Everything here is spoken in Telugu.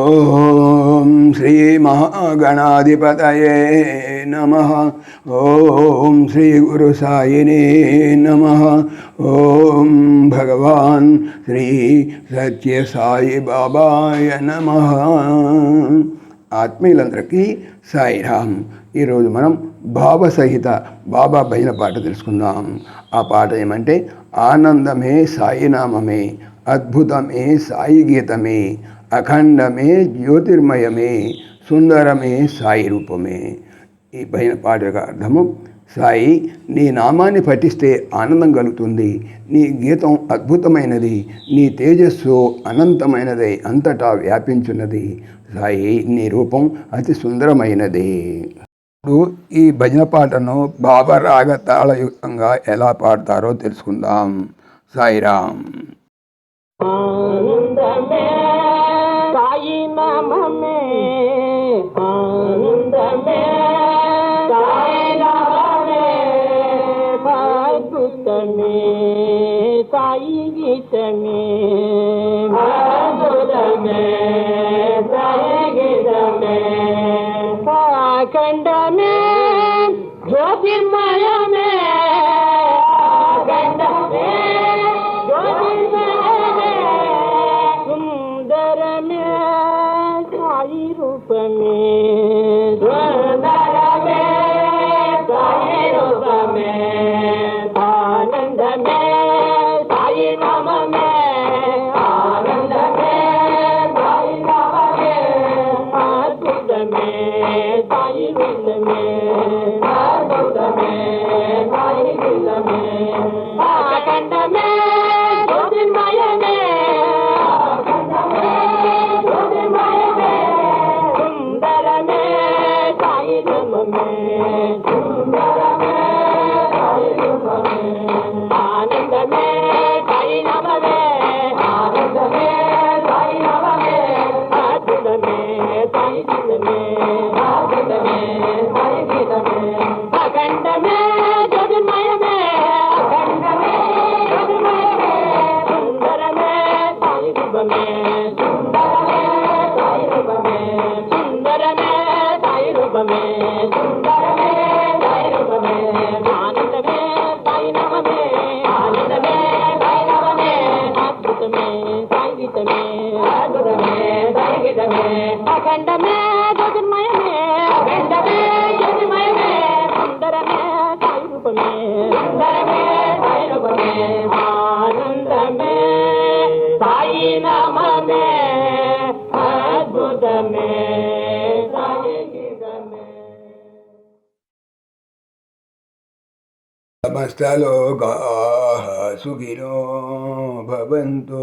ఓం శ్రీ మహాగణాధిపతయే నమ. ఓం శ్రీ గురు సాయినే నమ. ఓం భగవాన్ శ్రీ సత్య సాయి బాబాయ నమ. ఆత్మీయులందరికీ సాయిరామ్ ఈరోజు మనం భావసహిత బాబా భజన పాట తెలుసుకుందాం. ఆ పాట ఏమంటే ఆనందమే సాయినామమే అద్భుతమే సాయి గీతమే అఖండమే జ్యోతిర్మయమే సుందరమే సాయి రూపమే. ఈ పైన పాట యొక్క అర్థము సాయి నీ నామాన్ని పఠిస్తే ఆనందం కలుగుతుంది నీ గీతం అద్భుతమైనది నీ తేజస్సు అనంతమైనది అంతటా వ్యాపించున్నది. సాయి నీ రూపం అతి సుందరమైనది. ఇప్పుడు ఈ భజన పాటను బాబా రాగ తాళయుక్తంగా ఎలా పాడతారో తెలుసుకుందాం. సాయిరామ్. गीत में पार्ड में గీతమే అఖండమే జ్యోతిర్మయమే. అఖండమే జ్యోతిర్మయమే. సుందరమే సాయి రూపమే సుందరమే ఆనందమే సాయి నామమే. అద్భుతమే సమస్తలోకాः సుఖినో భవంతు